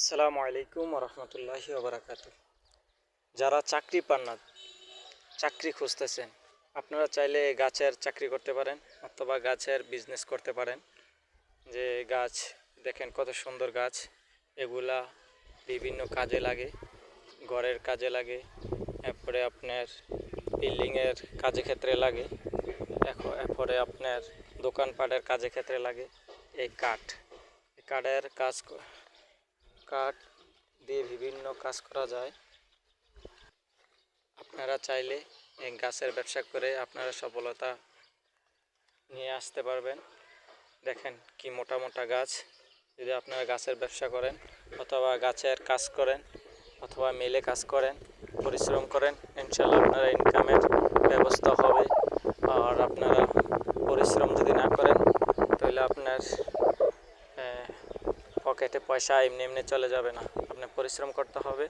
আসসালামু আলাইকুম রহমতুল্লাহি ওবরাকাত যারা চাকরি পান না, চাকরি খুঁজতেছেন, আপনারা চাইলে গাছের চাকরি করতে পারেন অথবা গাছের বিজনেস করতে পারেন। যে গাছ, দেখেন কত সুন্দর গাছ, এগুলা বিভিন্ন কাজে লাগে, ঘরের কাজে লাগে, এরপরে আপনার বিল্ডিংয়ের কাজে ক্ষেত্রে লাগে এখন এরপরে আপনার দোকানপাটের কাজে ক্ষেত্রে লাগে, এই কাঠ। কাঠের কাজ কাঠ দিয়ে বিভিন্ন কাজ করা যায়। আপনারা চাইলে এই গাছের ব্যবসা করে আপনারা সফলতা নিয়ে আসতে পারবেন। দেখেন কি মোটা মোটা গাছ। যদি আপনারা গাছের ব্যবসা করেন অথবা গাছের কাজ করেন অথবা মেলে কাজ করেন, পরিশ্রম করেন, ইনশাল্লাহ আপনারা ইনকামের ব্যবস্থা হবে। আর আপনারা পরিশ্রম যদি না করেন, তাহলে আপনার পকেটে পয়সা এমনি এমনি চলে যাবে না। আপনার পরিশ্রম করতে হবে,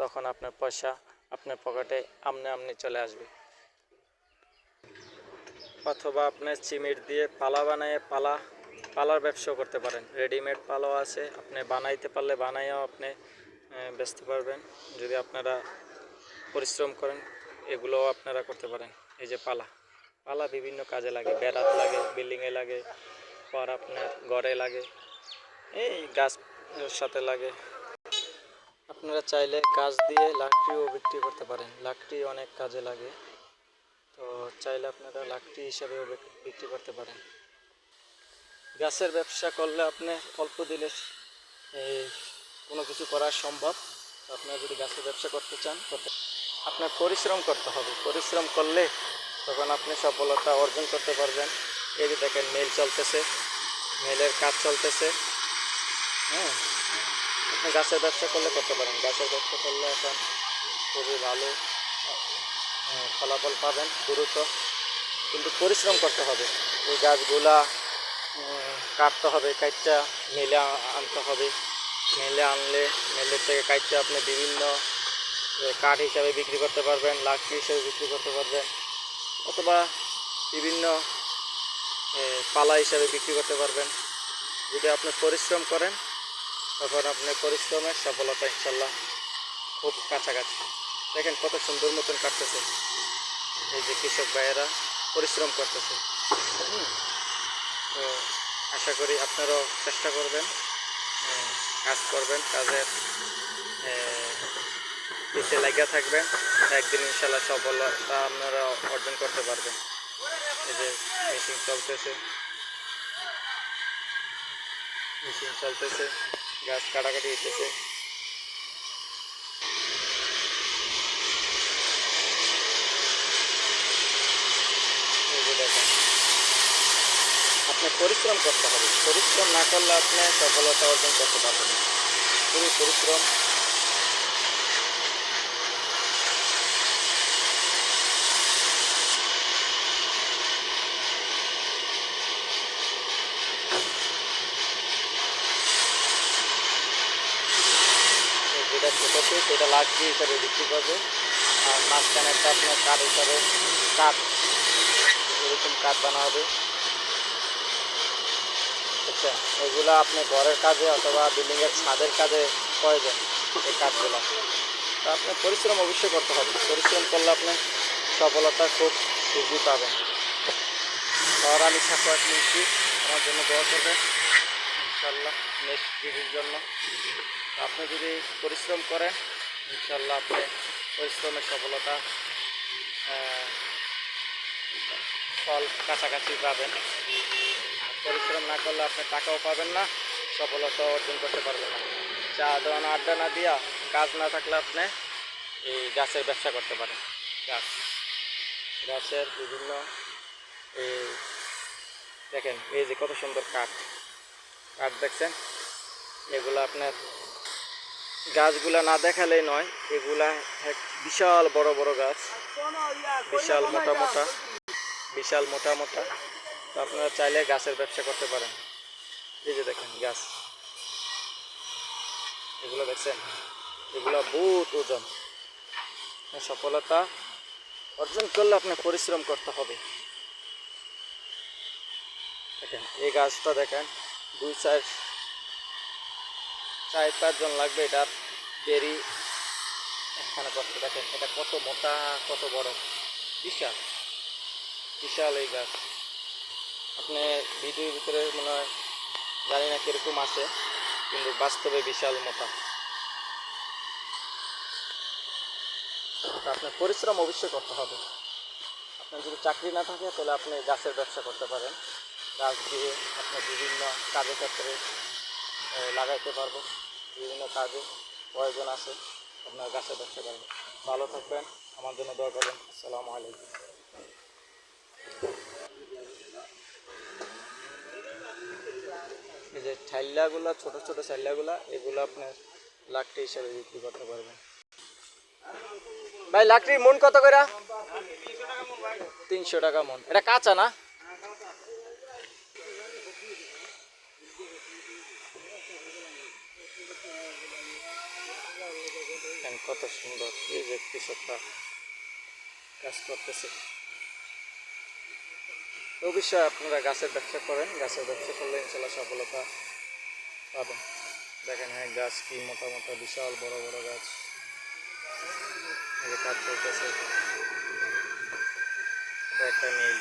তখন আপনার পয়সা আপনার পকেটে আমনে আমনি চলে আসবে। অথবা আপনার চিমির দিয়ে পালা বানায় পালা, পালার ব্যবসাও করতে পারেন। রেডিমেড পালাও আছে, আপনি বানাইতে পারলে বানাইও আপনি বেচতে পারবেন। যদি আপনারা পরিশ্রম করেন, এগুলোও আপনারা করতে পারেন। এই যে পালা। পালা বিভিন্ন কাজে লাগে। বেড়াত লাগে বিল্ডিংয়ে লাগে, পর আপনার ঘরে লাগে। এই গাছের সাথে লাগে। আপনারা চাইলে গাছ দিয়ে লাকড়িও বিক্রি করতে পারেন। লাকড়ি অনেক কাজে লাগে। তো চাইলে আপনারা লাকড়ি হিসাবেও বিক- বিক্রি করতে পারেন। গাছের ব্যবসা করলে আপনি অল্প এই কোনো কিছু করা সম্ভব। আপনারা যদি গাছের ব্যবসা করতে চান, করতে, আপনার পরিশ্রম করতে হবে। পরিশ্রম করলে তখন আপনি সফলতা অর্জন করতে পারবেন। এই যে দেখেন, মেল চলতেছে। মেলের কাজ চলতেছে। হ্যাঁ আপনি গাছের ব্যবসা করলে করতে পারেন। গাছের ব্যবসা করলে এখন খুবই ভালো ফলাফল পাবেন দ্রুত। কিন্তু পরিশ্রম করতে হবে। এই গাছগুলা কাটতে হবে কাটটা মেলে আনতে হবে। মেলে আনলে মেলের থেকে কাটটা আপনি বিভিন্ন কাঠ হিসাবে বিক্রি করতে পারবেন, লাকড়ি হিসাবে বিক্রি করতে পারবেন, অথবা বিভিন্ন পালা হিসাবে বিক্রি করতে পারবেন। যদি আপনি পরিশ্রম করেন তখন আপনি পরিশ্রমের সফলতা ইনশাল্লাহ খুব কাছাকাছি। দেখেন কত সুন্দর মতন কাটতেছে। এই যে কৃষক ভাইয়েরা পরিশ্রম করতেছে। তো আশা করি আপনারাও চেষ্টা করবেন কাজ করবেন, কাজের পিছিয়ে লাগিয়ে থাকবেন। একদিন ইনশাল্লাহ সফলতা আপনারা অর্জন করতে পারবেন। এই যে মেশিন চলতেছে। মেশিন চলতেছে। গাছ কাটাকাটি হইতেছে। পরিশ্রম করতে হবে। পরিশ্রম না করলে আপনি সফলতা অর্জন করতে পারবেন না। খুবই পরিশ্রম। ছোটো পিস এটা লাকড়ি হিসাবে বিক্রি করবে। আর মাঝখানেরটা আপনার কাঠ হিসাবে কাঠ এরকম কাঠ বানা হবে। আচ্ছা এগুলো আপনি ঘরের কাজে অথবা বিল্ডিংয়ের ছাদের কাজে প্রয়োজন, এই কাঠগুলো তো আপনি পরিশ্রম অবশ্যই করতে হবে। পরিশ্রম করলে আপনি সফলতা খুব শীঘ্রই পাবেন। আমার জন্য ইনশাল্লাহ নেক্সট ভিডিওর জন্য। আপনি যদি পরিশ্রম করেন ইনশাল্লাহ আপনি পরিশ্রমের সফলতা ফল কাছাকাছি পাবেন। পরিশ্রম না করলে আপনি টাকাও পাবেন না সফলতা অর্জন করতে পারবেন না। চা দোকান আড্ডা না দিয়া কাজ না থাকলে আপনি এই গাছের ব্যবসা করতে পারেন। গাছ, গাছের বিভিন্ন এই দেখেন, এই যে কত সুন্দর কাঠ। কাঠ দেখছেন, এগুলো আপনার গাছগুলা না দেখালেই নয়, এগুলা এক বিশাল বড় বড় গাছ। বিশাল মোটা মোটা, বিশাল মোটা মোটা। তো আপনারা চাইলে গাছের ব্যবসা করতে পারেন। এই যে দেখেন গাছ। এগুলো দেখছেন, এগুলো বহুত ওজন। সফলতা অর্জন করলে আপনার পরিশ্রম করতে হবে। দেখেন, এই গাছটা দেখেন। দুই চার চার পাঁচজন লাগবে এটার বেরি। এখানে করতে দেখেন, এটা কত মোটা, কত বড়? বিশাল। বিশাল এই গাছ। আপনি ভিডিওর ভিতরে মনে হয় জানি না কীরকম আছে, কিন্তু বাস্তবে বিশাল মোটা। আপনার পরিশ্রম অবশ্যই করতে হবে। আপনার যদি চাকরি না থাকে, তাহলে আপনি গাছের ব্যবসা করতে পারেন। গাছ দিয়ে আপনার বিভিন্ন কাজের ক্ষেত্রে লাগাইতে পারব। বিভিন্ন কাজে প্রয়োজন আছে, আপনার গাছে ব্যবসা করেন ভালো থাকবেন, আমার জন্য দোয়া করবেন। আসসালামু আলাইকুম। এই যে ছাইল্লাগুলা, ছোট ছোট ছাইল্লাগুলা, এগুলো আপনার লাকড়ি হিসাবে বিক্রি করতে পারবেন। ভাই লাকড়ির মন কত করে তিনশো টাকা মন। এটা কাঁচা না? দেখেন কত সুন্দর এই যে কৃষকরা কাজ করতেছে। অবশ্যই আপনারা গাছের ব্যবসা করেন, গাছের ব্যবসা করলে ইনশাল্লাহ সফলতা পাবেন। দেখেন হ্যাঁ গাছ কি মোটা মোটা বিশাল, বড় বড় গাছ। কাজ চলতেছে। এটা একটা মিল।